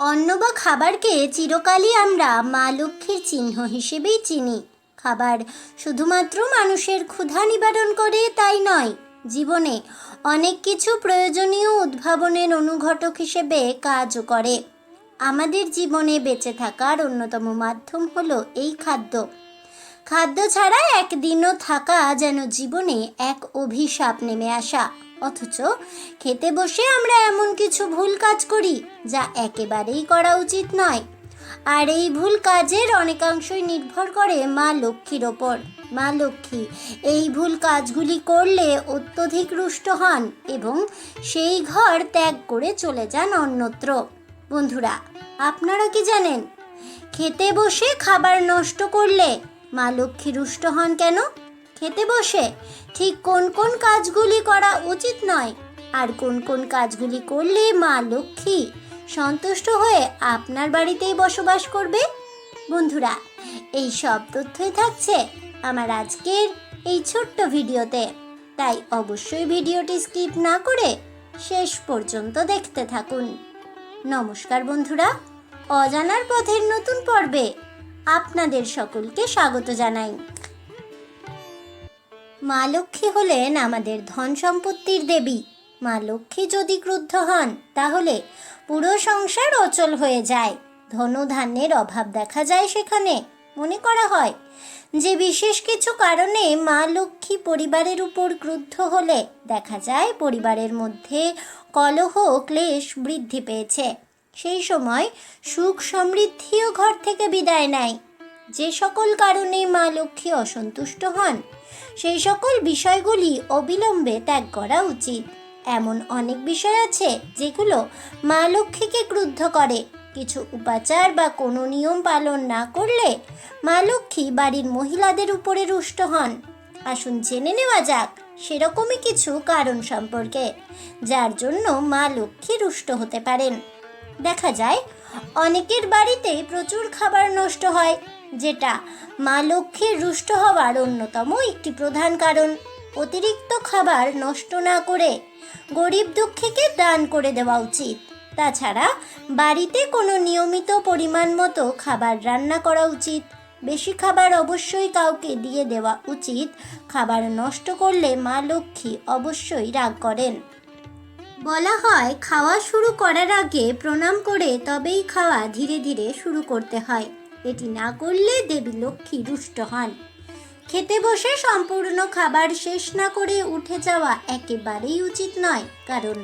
অন্ন বা খাবারকে চিরকালই আমরা মা লক্ষ্মীর চিহ্ন হিসেবেই চিনি। খাবার শুধুমাত্র মানুষের ক্ষুধা নিবারণ করে তাই নয়, জীবনে অনেক কিছু প্রয়োজনীয় উদ্ভাবনের অনুঘটক হিসেবে কাজও করে। আমাদের জীবনে বেঁচে থাকার অন্যতম মাধ্যম হলো এই খাদ্য। খাদ্য ছাড়া একদিনও থাকা যেন জীবনে এক অভিশাপ নেমে আসা। অথচ খেতে বসে আমরা এমন কিছু ভুল কাজ করি যা একেবারেই করা উচিত নয়। আর এই ভুল কাজের অনেকাংশই নির্ভর করে মা লক্ষ্মীর ওপর। মা লক্ষ্মী, এই ভুল কাজগুলি করলে অত্যধিক রুষ্ট হন এবং সেই ঘর ত্যাগ করে চলে যান অন্যত্র। বন্ধুরা, আপনারা কি জানেন? খেতে বসে খাবার নষ্ট করলে মা লক্ষ্মী রুষ্ট হন কেন? খেতে বসে, ঠিক কোন কোন কাজগুলি করা উচিত নয়। আর কোন কোন কাজগুলি করলে মা লক্ষ্মী সন্তুষ্ট হয়ে আপনার বাড়িতেই বসবাস করবে? বন্ধুরা, এই সব তথ্যই থাকছে আমার আজকের এই ছোট্ট ভিডিওতে। তাই অবশ্যই ভিডিওটি স্কিপ না করে শেষ পর্যন্ত দেখতে থাকুন। নমস্কার বন্ধুরা, অজানার পথের নতুন পর্বে আপনাদের সকলকে স্বাগত জানাই। মা লক্ষ্মী হলেন আমাদের ধন সম্পত্তির দেবী। মা লক্ষ্মী যদি ক্রুদ্ধ হন, তাহলে পুরো সংসার অচল হয়ে যায়। ধনধান্যের অভাব দেখা যায় সেখানে, মনে করা হয়। যে বিশেষ কিছু কারণে মা লক্ষ্মী পরিবারের উপর ক্রুদ্ধ হলে, দেখা যায় পরিবারের মধ্যে কলহ, ক্লেশ বৃদ্ধি পেয়েছে। সেই সময় সুখ সমৃদ্ধিও ঘর থেকে বিদায় নেয়। যে সকল কারণে মা লক্ষ্মী অসন্তুষ্ট হন, সেই সকল বিষয়গুলি অবিলম্বে ত্যাগ করা উচিত। এমন অনেক বিষয় আছে যেগুলো মা লক্ষ্মীকে ক্রুদ্ধ করে। কিছু উপাচার বা কোনো নিয়ম পালন না করলে মা লক্ষ্মী বাড়ির মহিলাদের উপরে রুষ্ট হন। আসুন জেনে নেওয়া যাক সেরকমই কিছু কারণ সম্পর্কে, যার জন্য মা লক্ষ্মী রুষ্ট হতে পারেন। দেখা যায়, অনেকের বাড়িতেই প্রচুর খাবার নষ্ট হয়। যেটা মা লক্ষ্মীর রুষ্ট হওয়ার অন্যতম একটি প্রধান কারণ। অতিরিক্ত খাবার নষ্ট না করে গরিব দুঃখীকে দান করে দেওয়া উচিত। তাছাড়া বাড়িতে কোনো নিয়মিত পরিমাণ মতো খাবার রান্না করা উচিত। বেশি খাবার অবশ্যই কাউকে দিয়ে দেওয়া উচিত। খাবার নষ্ট করলে মা লক্ষ্মী অবশ্যই রাগ করেন। বলা হয়, খাওয়া শুরু করার আগে প্রণাম করে তবেই খাওয়া ধীরে ধীরে শুরু করতে হয়। এটি না করলে দেবী লক্ষ্মী রুষ্ট হন। খেতে বসে সম্পূর্ণ খাবার শেষ না করে উঠে যাওয়া একেবারেই উচিত নয়, কারণ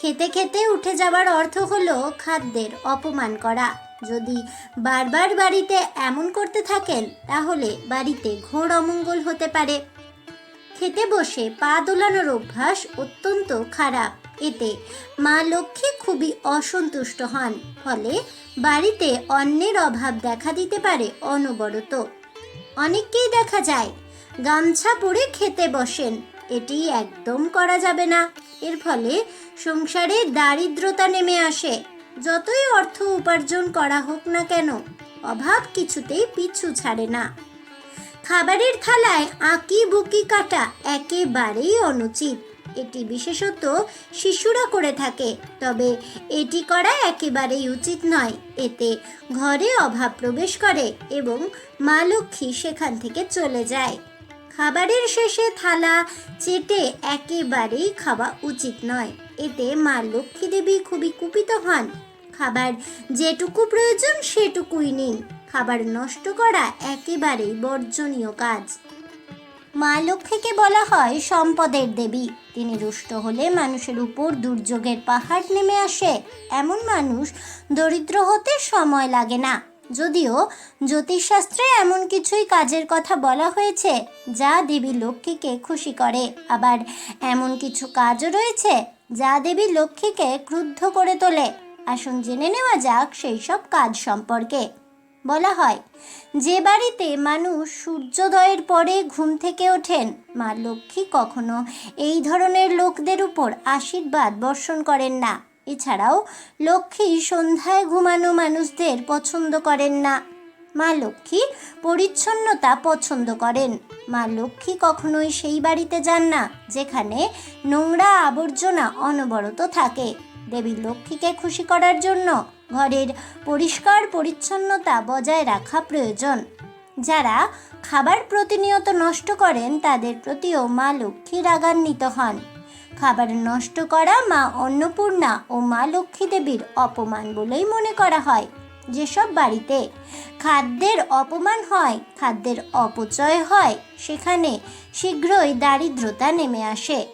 খেতে খেতে উঠে যাওয়ার অর্থ হলো খাদ্যের অপমান করা। যদি বারবার বাড়িতে এমন করতে থাকেন, তাহলে বাড়িতে ঘোর অমঙ্গল হতে পারে। খেতে বসে পা দোলানোর অভ্যাস অত্যন্ত খারাপ। এতে মা লক্ষ্মী খুবই অসন্তুষ্ট হন, ফলে বাড়িতে অন্যের অভাব দেখা দিতে পারে অনবরত। অনেককেই দেখা যায়, গামছা পরে খেতে বসেন। এটি একদম করা যাবে না। এর ফলে সংসারে দারিদ্রতা নেমে আসে। যতই অর্থ উপার্জন করা হোক না কেন, অভাব কিছুতেই পিছু ছাড়ে না। খাবারের থালায় আঁকি বুকি কাটা একেবারেই অনুচিত। এটি বিশেষত শিশুরা করে থাকে, তবে এটি করা একেবারেই উচিত নয়। এতে ঘরে অভাব প্রবেশ করে এবং মা লক্ষ্মী সেখান থেকে চলে যায়। খাবারের শেষে থালা চেটে একেবারেই খাওয়া উচিত নয়। এতে মা লক্ষ্মী দেবী খুবই কুপিত হন। খাবার যেটুকু প্রয়োজন সেটুকুই নিন। খাবার নষ্ট করা একেবারেই বর্জনীয় কাজ। মা লক্ষ্মীকে বলা হয়, সম্পদের দেবী। তিনি রুষ্ট হলে মানুষের উপর দুর্যোগের পাহাড় নেমে আসে। এমন মানুষ দরিদ্র হতে সময় লাগে না। যদিও জ্যোতিষশাস্ত্রে এমন কিছুই কাজের কথা বলা হয়েছে, যা দেবী লক্ষ্মীকে খুশি করে। আবার এমন কিছু কাজও রয়েছে, যা দেবী লক্ষ্মীকে ক্রুদ্ধ করে তোলে। আসুন জেনে নেওয়া যাক সেই সব কাজ সম্পর্কে। বলা হয়, যে বাড়িতে মানুষ সূর্যোদয়ের পরে ঘুম থেকে ওঠেন, মা লক্ষ্মী কখনো এই ধরনের লোকদের উপর আশীর্বাদ বর্ষণ করেন না। এছাড়াও লক্ষ্মী সন্ধ্যায় ঘুমানো মানুষদের পছন্দ করেন না। মা লক্ষ্মী পরিচ্ছন্নতা পছন্দ করেন। মা লক্ষ্মী কখনোই সেই বাড়িতে যান না, যেখানে নোংরা আবর্জনা অনবরত থাকে। দেবী লক্ষ্মীকে খুশি করার জন্য ঘরের পরিষ্কার পরিচ্ছন্নতা বজায় রাখা প্রয়োজন। যারা খাবার প্রতিনিয়ত নষ্ট করেন, তাদের প্রতিও মা লক্ষ্মী রাগান্বিত হন। খাবার নষ্ট করা মা অন্নপূর্ণা ও মা লক্ষ্মী দেবীর অপমান বলেই মনে করা হয়। যেসব বাড়িতে খাদ্যের অপমান হয়, খাদ্যের অপচয় হয়, সেখানে শীঘ্রই দারিদ্রতা নেমে আসে।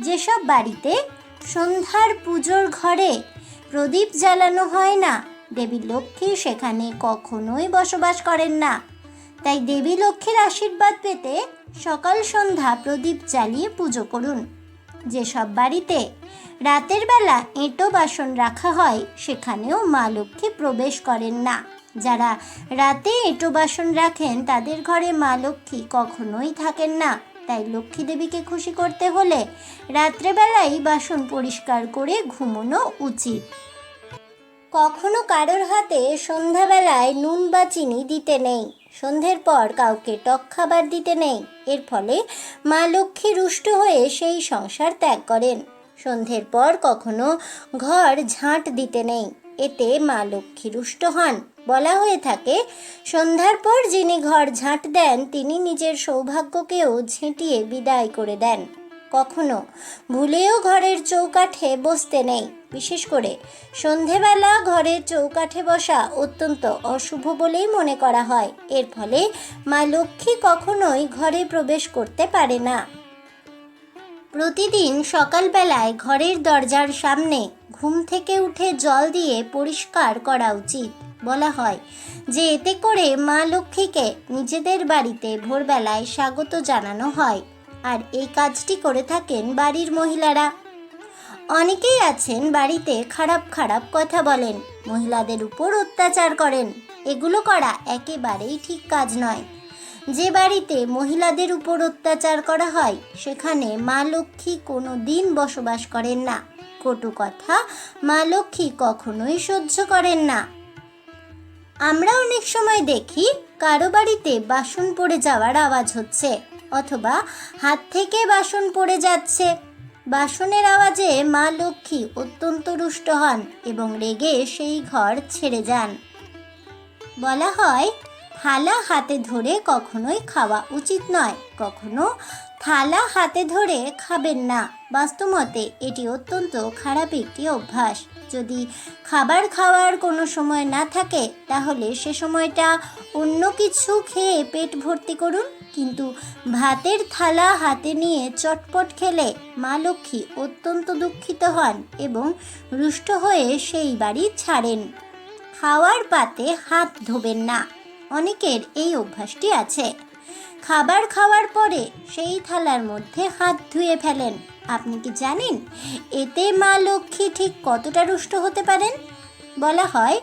যেসব বাড়িতে সন্ধ্যার পুজোর ঘরে প্রদীপ জ্বালানো হয় না। দেবী লক্ষ্মী সেখানে কখনোই বসবাস করেন না। তাই দেবী লক্ষ্মীর আশীর্বাদ পেতে সকাল সন্ধ্যা প্রদীপ জ্বালিয়ে পুজো করুন। যেসব বাড়িতে রাতের বেলা এঁটো বাসন রাখা হয়, সেখানেও মা লক্ষ্মী প্রবেশ করেন না। যারা রাতে এঁটো বাসন রাখেন, তাদের ঘরে মা লক্ষ্মী কখনোই থাকেন না। তাই লক্ষ্মী দেবীকে খুশি করতে হলে রাত্রেবেলাই বাসন পরিষ্কার করে ঘুমোনো উচিত। কখনো কারোর হাতে সন্ধ্যাবেলায় নুন বা চিনি দিতে নেই। সন্ধ্যের পর কাউকে টক খাবার দিতে নেই। এর ফলে মা লক্ষ্মী রুষ্ট হয়ে সেই সংসার ত্যাগ করেন। সন্ধ্যের পর কখনো ঘর ঝাঁট দিতে নেই। এতে মা লক্ষ্মী রুষ্ট হন। বলা হয়ে থাকে, সন্ধ্যার পর যিনি ঘর ঝাঁট দেন, তিনি নিজের সৌভাগ্যকেও ঝেঁটিয়ে বিদায় করে দেন। কখনো ভুলেও ঘরের চৌকাঠে বসতে নেই। বিশেষ করে সন্ধেবেলা ঘরের চৌকাঠে বসা অত্যন্ত অশুভ বলেই মনে করা হয়। এর ফলে মা লক্ষ্মী কখনোই ঘরে প্রবেশ করতে পারে না। প্রতিদিন সকালবেলায় ঘরের দরজার সামনে ঘুম থেকে উঠে জল দিয়ে পরিষ্কার করা উচিত। বলা হয়, যে এতে করে মা লক্ষ্মীকে নিজেদের বাড়িতে ভোরবেলায় স্বাগত জানানো হয় আর এই কাজটি করে থাকেন বাড়ির মহিলারা। অনেকেই আছেন বাড়িতে খারাপ খারাপ কথা বলেন, মহিলাদের উপর অত্যাচার করেন। এগুলো করা একেবারেই ঠিক কাজ নয়। যে বাড়িতে মহিলাদের উপর অত্যাচার করা হয়, সেখানে মা লক্ষ্মী কোনো দিন বসবাস করেন না। কটু কথা, মা লক্ষ্মী কখনোই সহ্য করেন না। আমরা অনেক সময় দেখি কারও বাড়িতে বাসন পড়ে যাওয়ার আওয়াজ হচ্ছে, অথবা হাত থেকে বাসন পড়ে যাচ্ছে। বাসনের আওয়াজে মা লক্ষ্মী অত্যন্ত রুষ্ট হন এবং রেগে সেই ঘর ছেড়ে যান। বলা হয় থালা হাতে ধরে কখনোই খাওয়া উচিত নয়। কখনো থালা হাতে ধরে খাবেন না। বাস্তবমতে এটি অত্যন্ত খারাপ একটি অভ্যাস। যদি খাবার খাওয়ার কোনো সময় না থাকে, তাহলে সে সময়টা অন্য কিছু খেয়ে পেট ভর্তি করুন। কিন্তু ভাতের থালা হাতে নিয়ে চটপট খেলে মা লক্ষ্মী অত্যন্ত দুঃখিত হন এবং রুষ্ট হয়ে সেই বাড়ি ছাড়েন। খাওয়ার পাতে হাত ধোবেন না। অনেকের এই অভ্যাসটি আছে। খাবার খাওয়ার পরে সেই থালার মধ্যে হাত ধুয়ে ফেলেন। আপনি কি জানেন, এতে মা লক্ষ্মী ঠিক কতটা রুষ্ট হতে পারেন? বলা হয়,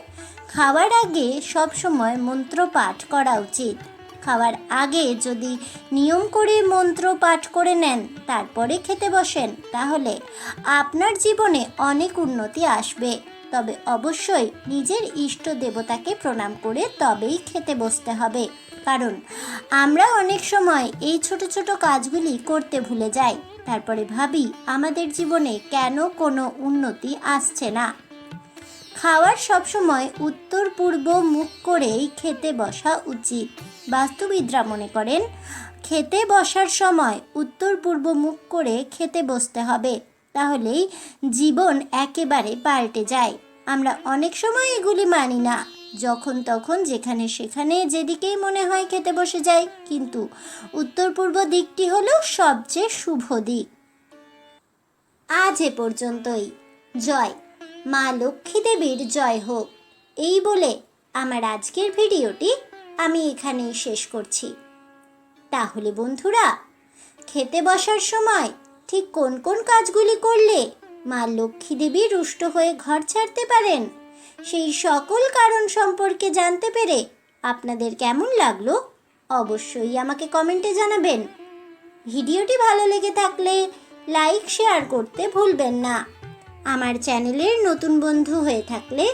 খাওয়ার আগে সব সময় মন্ত্র পাঠ করা উচিত। খাওয়ার আগে যদি নিয়ম করে মন্ত্র পাঠ করে নেন, তারপরে খেতে বসেন, তাহলে আপনার জীবনে অনেক উন্নতি আসবে। তবে অবশ্যই নিজের ইষ্ট দেবতাকে প্রণাম করে তবেই খেতে বসতে হবে। কারণ আমরা অনেক সময় এই ছোট ছোট কাজগুলি করতে ভুলে যাই। তারপরে ভাবি আমাদের জীবনে কেন কোনো উন্নতি আসছে না। খাওয়ার সবসময় উত্তর, পূর্ব মুখ করেই খেতে বসা উচিত। বাস্তুবিদরা মনে করেন, খেতে বসার সময় উত্তর, পূর্ব মুখ করে খেতে বসতে হবে। তাহলেই জীবন একেবারে পাল্টে যায়। আমরা অনেক সময় এগুলি মানি না। যখন তখন যেখানে সেখানে যেদিকেই মনে হয় খেতে বসে যাই, কিন্তু উত্তর পূর্ব দিকটি হলো সবচেয়ে শুভ দিক। আজ এ পর্যন্তই। জয়। মা লক্ষ্মী দেবীর জয় হোক। এই বলে আমার আজকের ভিডিওটি আমি এখানেই শেষ করছি। তাহলে বন্ধুরা, খেতে বসার সময় ঠিক কোন কোন কাজগুলি করলে মা লক্ষ্মী দেবী রুষ্ট হয়ে ঘর ছাড়তে পারেন। সেই সকল কারণ সম্পর্কে জানতে পেরে আপনাদের কেমন লাগল অবশ্যই আমাকে কমেন্টে জানাবেন। ভিডিওটি ভালো লেগে থাকলে লাইক, শেয়ার করতে ভুলবেন না। আমার চ্যানেলের নতুন বন্ধু হয়ে থাকলে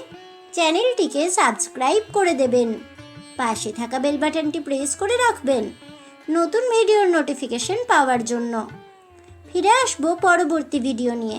চ্যানেলটিকে সাবস্ক্রাইব করে দেবেন। পাশে থাকা বেল বাটনটি প্রেস করে রাখবেন নতুন ভিডিওর নোটিফিকেশন পাওয়ার জন্য। ফিরে আসব পরবর্তী ভিডিও নিয়ে।